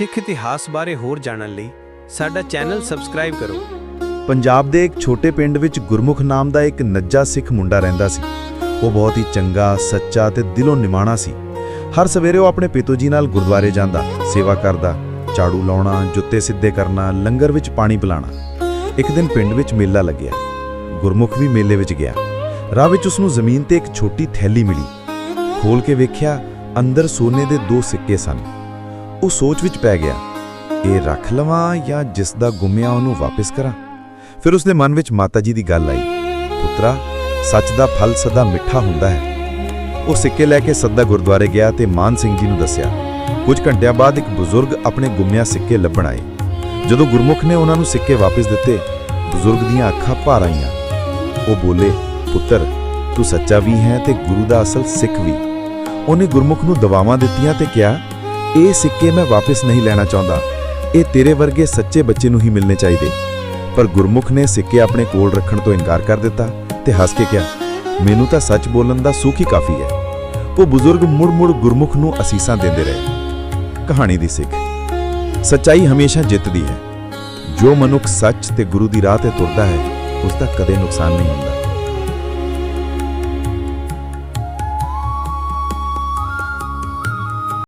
ਸਿੱਖ ਇਤਿਹਾਸ ਬਾਰੇ ਹੋਰ ਜਾਣਨ ਲਈ ਸਾਡਾ ਚੈਨਲ ਸਬਸਕ੍ਰਾਈਬ ਕਰੋ। ਪੰਜਾਬ ਦੇ ਇੱਕ ਛੋਟੇ ਪਿੰਡ ਵਿੱਚ ਗੁਰਮੁਖ ਨਾਮ ਦਾ ਇੱਕ ਨੱਜਾ ਸਿੱਖ ਮੁੰਡਾ ਰਹਿੰਦਾ ਸੀ। ਉਹ ਬਹੁਤ ਹੀ ਚੰਗਾ, ਸੱਚਾ ਤੇ ਦਿਲੋਂ ਨਿਮਾਣਾ ਸੀ। ਹਰ ਸਵੇਰੇ ਉਹ ਆਪਣੇ ਪਿਤਾ ਜੀ ਨਾਲ ਗੁਰਦੁਆਰੇ ਜਾਂਦਾ, ਸੇਵਾ ਕਰਦਾ, ਝਾੜੂ ਲਾਉਣਾ, ਜੁੱਤੇ ਸਿੱਧੇ ਕਰਨਾ, ਲੰਗਰ ਵਿੱਚ ਪਾਣੀ ਪਿਲਾਣਾ। ਇੱਕ ਦਿਨ ਪਿੰਡ ਵਿੱਚ ਮੇਲਾ ਲੱਗਿਆ। ਗੁਰਮੁਖ ਵੀ ਮੇਲੇ ਵਿੱਚ ਗਿਆ। ਰਾਹ ਵਿੱਚ ਉਸ ਨੂੰ ਜ਼ਮੀਨ ਤੇ ਇੱਕ ਛੋਟੀ ਥੈਲੀ ਮਿਲੀ। ਖੋਲ ਕੇ ਵੇਖਿਆ, ਅੰਦਰ ਸੋਨੇ ਦੇ ਦੋ ਸਿੱਕੇ ਸਨ। ਉਹ ਸੋਚ ਵਿੱਚ ਪੈ ਗਿਆ, ਇਹ ਰੱਖ ਲਵਾਂ ਜਾਂ ਜਿਸ ਦਾ ਗੁੰਮਿਆ ਉਹਨੂੰ ਵਾਪਸ ਕਰਾਂ? ਫਿਰ ਉਸਦੇ ਮਨ ਵਿੱਚ ਮਾਤਾ ਜੀ ਦੀ ਗੱਲ ਆਈ, ਪੁੱਤਰਾ, ਸੱਚ ਦਾ ਫਲ ਸਦਾ ਮਿੱਠਾ ਹੁੰਦਾ ਹੈ। ਉਹ ਸਿੱਕੇ ਲੈ ਕੇ ਸੱਦਾ ਗੁਰਦੁਆਰੇ ਗਿਆ ਤੇ ਮਾਨ ਸਿੰਘ ਜੀ ਨੂੰ ਦੱਸਿਆ, ਕੁਝ ਘੰਟਿਆਂ ਬਾਅਦ ਇੱਕ ਬਜ਼ੁਰਗ ਆਪਣੇ ਗੁੰਮਿਆ ਸਿੱਕੇ ਲੱਭਣ ਆਏ। ਜਦੋਂ ਗੁਰਮੁਖ ਨੇ ਉਹਨਾਂ ਨੂੰ ਸਿੱਕੇ ਵਾਪਸ ਦਿੱਤੇ, ਬਜ਼ੁਰਗ ਦੀਆਂ ਅੱਖਾਂ ਭਰ ਆਈਆਂ। ਉਹ ਬੋਲੇ, ਪੁੱਤਰ, ਤੂੰ ਸੱਚਾ ਵੀ ਹੈ ਤੇ ਗੁਰੂ ਦਾ ਅਸਲ ਸਿੱਖ ਵੀ। ਉਹਨੇ ਗੁਰਮੁਖ ਨੂੰ ਦਵਾਵਾਂ ਦਿੱਤੀਆਂ ਤੇ ਕਿਹਾ ਇਹ ਸਿੱਕੇ ਮੈਂ ਵਾਪਸ ਨਹੀਂ ਲੈਣਾ ਚਾਹੁੰਦਾ। ਇਹ ਤੇਰੇ ਵਰਗੇ ਸੱਚੇ ਬੱਚੇ ਨੂੰ ਹੀ ਮਿਲਣੇ ਚਾਹੀਦੇ। ਪਰ ਗੁਰਮੁਖ ਨੇ ਸਿੱਕੇ ਆਪਣੇ ਕੋਲ ਰੱਖਣ ਤੋਂ ਇਨਕਾਰ ਕਰ ਦਿੱਤਾ ਤੇ ਹੱਸ ਕੇ ਕਿਹਾ, ਮੈਨੂੰ ਤਾਂ ਸੱਚ ਬੋਲਣ ਦਾ ਸੁੱਖ ਹੀ ਕਾਫੀ ਹੈ। ਉਹ ਬਜ਼ੁਰਗ ਮੁੜ-ਮੁੜ ਗੁਰਮੁਖ ਨੂੰ ਅਸੀਸਾਂ ਦਿੰਦੇ ਰਹੇ। ਕਹਾਣੀ ਦੀ ਸਿੱਖ। ਸੱਚਾਈ ਹਮੇਸ਼ਾ ਜਿੱਤਦੀ ਹੈ। ਜੋ ਮਨੁੱਖ ਸੱਚ ਤੇ ਗੁਰੂ ਦੀ ਰਾਹ ਤੇ ਤੁਰਦਾ ਹੈ, ਉਸ ਦਾ ਕਦੇ ਨੁਕਸਾਨ ਨਹੀਂ ਹੁੰਦਾ।